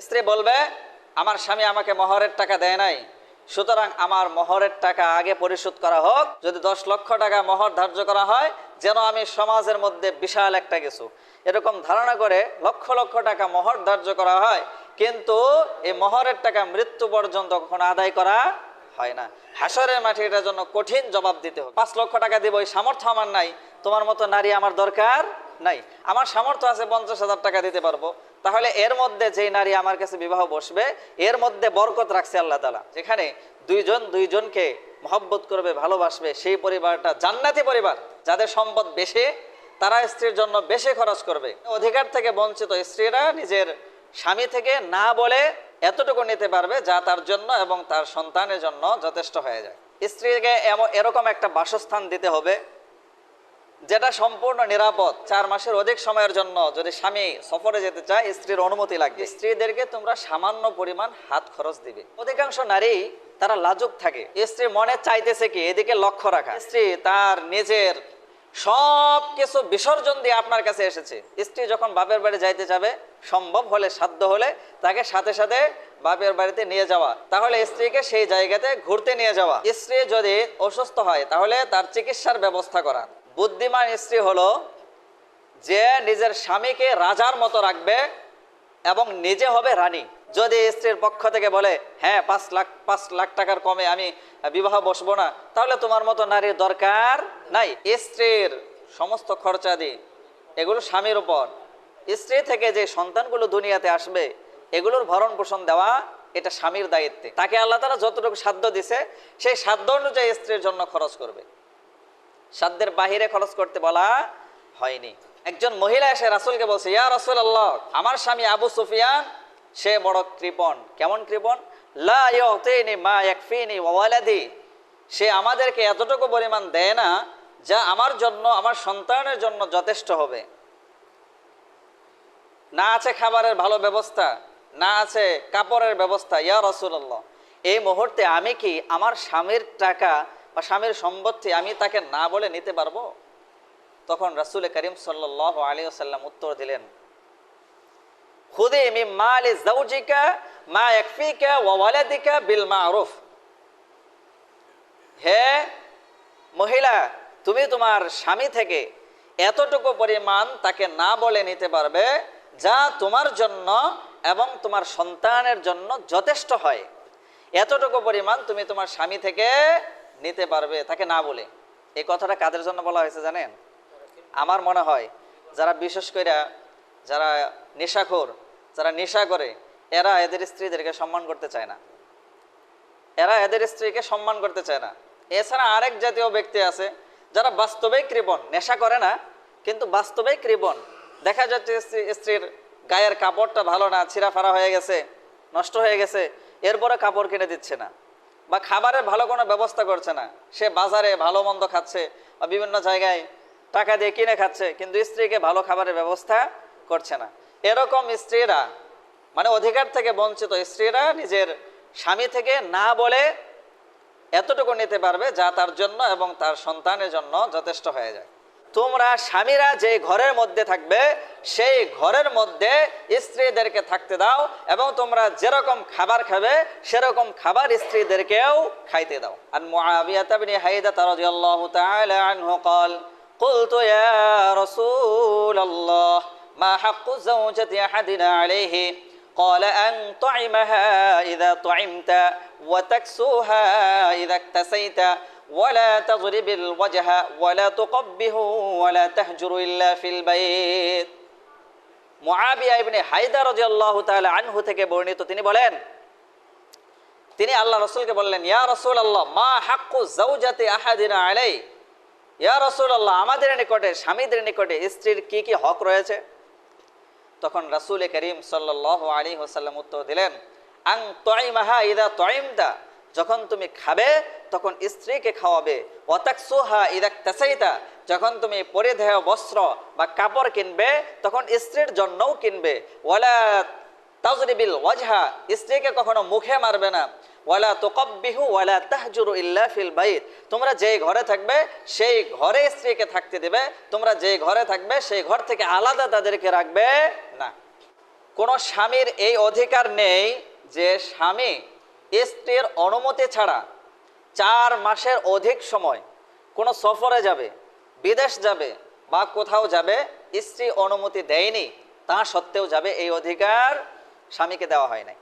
স্ত্রী বলবে, আমার স্বামী আমাকে মহরের টাকা দেয় নাই। সুতরাং আমার মহরের টাকা আগে পরিশোধ করা হোক। যদি দশ লক্ষ টাকা মহর ধার্য করা হয়, যেন আমি সমাজের মধ্যে বিশাল একটা কিছু। এরকম ধারণা করে লক্ষ লক্ষ টাকা মহর ধার্য করা হয়, কিন্তু এই মহরের টাকা মৃত্যু পর্যন্ত কখনো আদায় করা হয় না। হাসরের মাঠে এটার জন্য কঠিন জবাব দিতে হবে। পাঁচ লক্ষ টাকা দিব, এই সামর্থ্য আমার নাই। তোমার মতো নারী আমার দরকার নাই। আমার সামর্থ্য আছে পঞ্চাশ হাজার টাকা দিতে পারব। তাহলে এর মধ্যে যেই নারী আমার কাছে বিবাহ বসবে, এর মধ্যে বরকত রাখছে আল্লাহ তালা যেখানে দুইজন দুইজনকে মহব্বত করবে, ভালোবাসবে, সেই পরিবারটা জান্নাতি পরিবার। যাদের সম্পদ বেশি, তারা স্ত্রীর জন্য বেশি খরচ করবে। অধিকার থেকে বঞ্চিত স্ত্রীরা নিজের স্বামী থেকে না বলে এতটুকু নিতে পারবে যা তার জন্য এবং তার সন্তানের জন্য যথেষ্ট হয়ে যায়। স্ত্রীকে এরকম একটা বাসস্থান দিতে হবে যেটা সম্পূর্ণ নিরাপদ, চার মাসের অধিক সময়ের জন্য যদি স্বামী সফরে যেতে চায়, স্ত্রীর অনুমতি লাগবে। স্ত্রীদেরকে তোমরা সামান্য পরিমাণ হাত খরচ দিবে। অধিকাংশ নারী তারা লাজুক থাকে। স্ত্রী মনে চাইতেছে কি, এদিকে লক্ষ্য রাখা। স্ত্রী তার নিজের সব কিছু বিসর্জন দিয়ে আপনার কাছে এসেছে। স্ত্রী যখন বাপের বাড়ি যাইতে যাবে, সম্ভব হলে, সাধ্য হলে তাকে সাথে সাথে বাপের বাড়িতে নিয়ে যাওয়া। তাহলে স্ত্রীকে সেই জায়গাতে ঘুরতে নিয়ে যাওয়া। স্ত্রী যদি অসুস্থ হয়, তাহলে তার চিকিৎসার ব্যবস্থা করা। বুদ্ধিমান স্ত্রী হলো যে নিজের স্বামীকে রাজার মতো রাখবে এবং নিজে হবে রানী। যদি স্ত্রীর পক্ষ থেকে বলে হ্যাঁ পাঁচ লাখ পাঁচ লাখ টাকার কমে আমি বিবাহ বসবো না, তাহলে তোমার মতো নারীর দরকার নাই। স্ত্রীর সমস্ত খরচাদি এগুলো স্বামীর উপর। স্ত্রী থেকে যে সন্তানগুলো দুনিয়াতে আসবে, এগুলোর ভরণ পোষণ দেওয়া এটা স্বামীর দায়িত্বে। তাকে আল্লাহ তারা যতটুকু সাধ্য দিছে, সেই সাধ্য অনুযায়ী স্ত্রীর জন্য খরচ করবে। সাধ্যের বাহিরে খরচ করতে বলা হয়নি। একজন মহিলা এসে রাসুলকে বলছে, ইয়া রাসুল আল্লাহ আমার স্বামী আবু সুফিয়ান, সে বড় কৃপণ। কেমন ইউতিনি মা সে আমাদেরকে এতটুকু পরিমাণ দেয় না, যা আমার জন্য, আমার সন্তানের জন্য যথেষ্ট হবে। না আছে খাবারের ভালো ব্যবস্থা, না আছে কাপড়ের ব্যবস্থা, ইয়া রসুল্লাহ এই মুহূর্তে আমি কি আমার স্বামীর টাকা বা স্বামীর সম্পত্তি আমি তাকে না বলে নিতে পারব? তখন রাসুল করিম সাল্লাহ আলী সাল্লাম উত্তর দিলেন হে মহিলা, তুমি তোমার স্বামী থেকে এতটুকু পরিমাণ তাকে না বলে নিতে পারবে, যা তোমার জন্য এবং তোমার সন্তানের জন্য যথেষ্ট হয়। এতটুকু পরিমাণ তুমি তোমার স্বামী থেকে নিতে পারবে তাকে না বলে। এই কথাটা কাদের জন্য বলা হয়েছে জানেন? আমার মনে হয় যারা বিশেষ করে যারা নেশাখোর, যারা নেশা করে, এরা এদের স্ত্রীদেরকে সম্মান করতে চায় না। এরা এদের স্ত্রীকে সম্মান করতে চায় না। এছাড়া আরেক জাতীয় ব্যক্তি আছে, যারা বাস্তবেই কৃপণ, নেশা করে না, কিন্তু বাস্তবেই কৃপণ। দেখা যাচ্ছে স্ত্রী- স্ত্রীর গায়ের কাপড়টা ভালো না ছিঁড়া ফাড়া হয়ে গেছে, নষ্ট হয়ে গেছে এরপরে কাপড় কিনে দিচ্ছে না। বা খাবারের ভালো কোনো ব্যবস্থা করছে না। সে বাজারে ভালো মন্দ খাচ্ছে বা বিভিন্ন জায়গায় টাকা দিয়ে কিনে খাচ্ছে, কিন্তু স্ত্রীকে ভালো খাবারের ব্যবস্থা করছে না। এরকম স্ত্রীরা মানে অধিকার থেকে বঞ্চিত স্ত্রীরা নিজের স্বামী থেকে না বলে এতটুকু নিতে পারবে যা তার জন্য এবং তার সন্তানের জন্য যথেষ্ট হয়ে যায়। তোমরা স্বামীরা যে ঘরের মধ্যে থাকবে সেই ঘরের মধ্যে স্ত্রীদেরকে থাকতে দাও এবং তোমরা যেরকম খাবার খাবে সেরকম খাবার স্ত্রীদেরকেও খাইতে দাও আর মুআবিয়াত ইবনে হাইদা রাদিয়াল্লাহু তাআলা আনহু قال قلت يا رسول الله ما حق زوجة أحدنا عليه قال أن طعمها إذا طعمت وتكسوها إذا اكتسيت ولا تضرب الوجه ولا تقبه ولا تهجر إلا في البيت মুআবিয়া ইবনে হায়দা রাদিয়াল্লাহু তাআলা আনহু থেকে বর্ণিত তিনি বলেন তিনি আল্লাহ রসুলকে বললেন ইয়া রসুল আল্লাহ মা হাক্কু জাউজাতি আহাদিনা আলাই ইয়া রসুল আল্লাহ আমাদের নিকটে স্বামীদের নিকটে স্ত্রীর কি কি হক রয়েছে তখন রাসুল করিম সাল্লাহ আলী হোসাল্লাম উত্তর দিলেন আং তয়মাহা ইদা তয়মদা যখন তুমি খাবে, তখন স্ত্রীকে খাওয়াবে। অতাকসুহা ইদাক তেসাইতা, যখন তুমি পরিধেয় বস্ত্র বা কাপড় কিনবে, তখন স্ত্রীর জন্যও কিনবে। ওয়ালা তাজরিবিল ওয়াজহা, স্ত্রীকে কখনো মুখে মারবে না। ওয়ালা তোকব্বিহু ওয়ালা তাহজুরু ইল্লা ফিল বাইত, তোমরা যেই ঘরে থাকবে, সেই ঘরে স্ত্রীকে থাকতে দেবে। তোমরা যেই ঘরে থাকবে, সেই ঘর থেকে আলাদা তাদেরকে রাখবে না। কোনো স্বামীর এই অধিকার নেই যে স্বামী স্ত্রীর অনুমতি ছাড়া চার মাসের অধিক সময় কোনো সফরে যাবে, বিদেশ যাবে বা কোথাও যাবে, স্ত্রী অনুমতি দেয়নি, তা সত্ত্বেও যাবে, এই অধিকার স্বামীকে দেওয়া হয় নাই।